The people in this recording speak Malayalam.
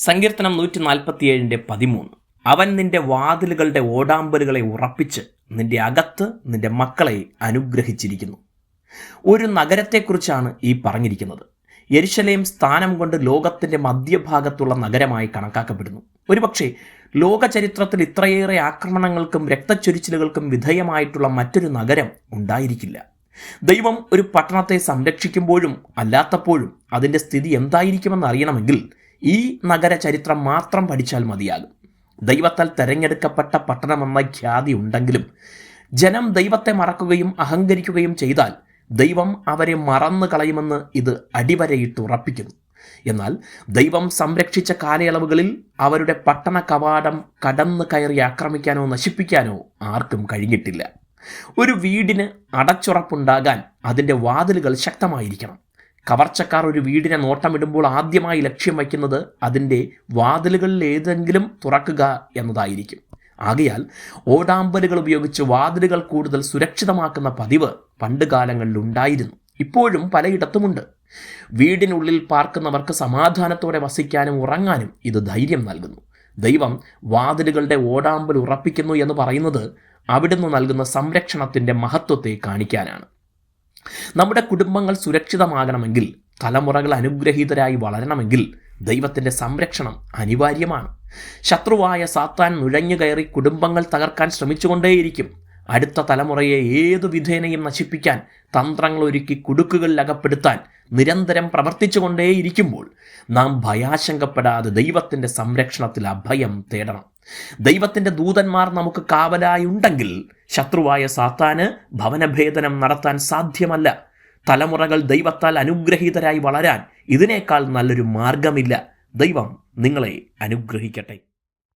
സങ്കീർത്തനം നൂറ്റി നാൽപ്പത്തിയേഴിന്റെ പതിമൂന്ന്. അവൻ നിന്റെ വാതിലുകളുടെ ഓടാമ്പലുകളെ ഉറപ്പിച്ച് നിന്റെ അകത്ത് നിന്റെ മക്കളെ അനുഗ്രഹിച്ചിരിക്കുന്നു. ഒരു നഗരത്തെക്കുറിച്ചാണ് ഈ പറഞ്ഞിരിക്കുന്നത്. യരിശലയും സ്ഥാനം കൊണ്ട് ലോകത്തിന്റെ മധ്യഭാഗത്തുള്ള നഗരമായി കണക്കാക്കപ്പെടുന്നു. ഒരുപക്ഷെ ലോകചരിത്രത്തിൽ ഇത്രയേറെ ആക്രമണങ്ങൾക്കും രക്തച്ചൊരിച്ചിലുകൾക്കും വിധേയമായിട്ടുള്ള മറ്റൊരു നഗരം ഉണ്ടായിരിക്കില്ല. ദൈവം ഒരു പട്ടണത്തെ സംരക്ഷിക്കുമ്പോഴും അല്ലാത്തപ്പോഴും അതിന്റെ സ്ഥിതി എന്തായിരിക്കുമെന്ന് അറിയണമെങ്കിൽ ഈ നഗര ചരിത്രം മാത്രം പഠിച്ചാൽ മതിയാകും. ദൈവത്താൽ തെരഞ്ഞെടുക്കപ്പെട്ട പട്ടണമെന്ന ഖ്യാതി ഉണ്ടെങ്കിലും ജനം ദൈവത്തെ മറക്കുകയും അഹങ്കരിക്കുകയും ചെയ്താൽ ദൈവം അവരെ മറന്നു കളയുമെന്ന് ഇത് അടിവരയിട്ട് ഉറപ്പിക്കുന്നു. എന്നാൽ ദൈവം സംരക്ഷിച്ച കാലയളവുകളിൽ അവരുടെ പട്ടണ കവാടം കടന്നു കയറി ആക്രമിക്കാനോ നശിപ്പിക്കാനോ ആർക്കും കഴിഞ്ഞിട്ടില്ല. ഒരു വീടിന് അടച്ചുറപ്പുണ്ടാകാൻ അതിന്റെ വാതിലുകൾ ശക്തമായിരിക്കണം. കവർച്ചക്കാർ ഒരു വീടിനെ നോട്ടമിടുമ്പോൾ ആദ്യമായി ലക്ഷ്യം വയ്ക്കുന്നത് അതിന്റെ വാതിലുകളിൽ ഏതെങ്കിലും തുറക്കുക എന്നതായിരിക്കും. ആകയാൽ ഓടാമ്പലുകൾ ഉപയോഗിച്ച് വാതിലുകൾ കൂടുതൽ സുരക്ഷിതമാക്കുന്ന പതിവ് പണ്ട് കാലങ്ങളിൽ ഉണ്ടായിരുന്നു. ഇപ്പോഴും പലയിടത്തുമുണ്ട്. വീടിനുള്ളിൽ പാർക്കുന്നവർക്ക് സമാധാനത്തോടെ വസിക്കാനും ഉറങ്ങാനും ഇത് ധൈര്യം നൽകുന്നു. ദൈവം വാതിലുകളുടെ ഓടാമ്പൽ ഉറപ്പിക്കുന്നു എന്ന് പറയുന്നത് അവിടുന്ന് നൽകുന്ന സംരക്ഷണത്തിന്റെ മഹത്വത്തെ കാണിക്കാനാണ്. നമ്മുടെ കുടുംബങ്ങൾ സുരക്ഷിതമാകണമെങ്കിൽ തലമുറകൾ അനുഗ്രഹീതരായി വളരണമെങ്കിൽ ദൈവത്തിന്റെ സംരക്ഷണം അനിവാര്യമാണ്. ശത്രുവായ സാത്താൻ നുഴഞ്ഞു കയറി കുടുംബങ്ങൾ തകർക്കാൻ ശ്രമിച്ചുകൊണ്ടേയിരിക്കും. അടുത്ത തലമുറയെ ഏതു വിധേനയും നശിപ്പിക്കാൻ തന്ത്രങ്ങൾ ഒരുക്കി കുടുക്കുകളിൽ അകപ്പെടുത്താൻ നിരന്തരം പ്രവർത്തിച്ചുകൊണ്ടേയിരിക്കുമ്പോൾ നാം ഭയാശങ്കപ്പെടാതെ ദൈവത്തിന്റെ സംരക്ഷണത്തിൽ അഭയം തേടണം. ദൈവത്തിന്റെ ദൂതന്മാർ നമുക്ക് കാവലായുണ്ടെങ്കിൽ ശത്രുവായ സാത്താന് ഭവനഭേദനം നടത്താൻ സാധ്യമല്ല. തലമുറകൾ ദൈവത്താൽ അനുഗ്രഹീതരായി വളരാൻ ഇതിനേക്കാൾ നല്ലൊരു മാർഗമില്ല. ദൈവം നിങ്ങളെ അനുഗ്രഹിക്കട്ടെ.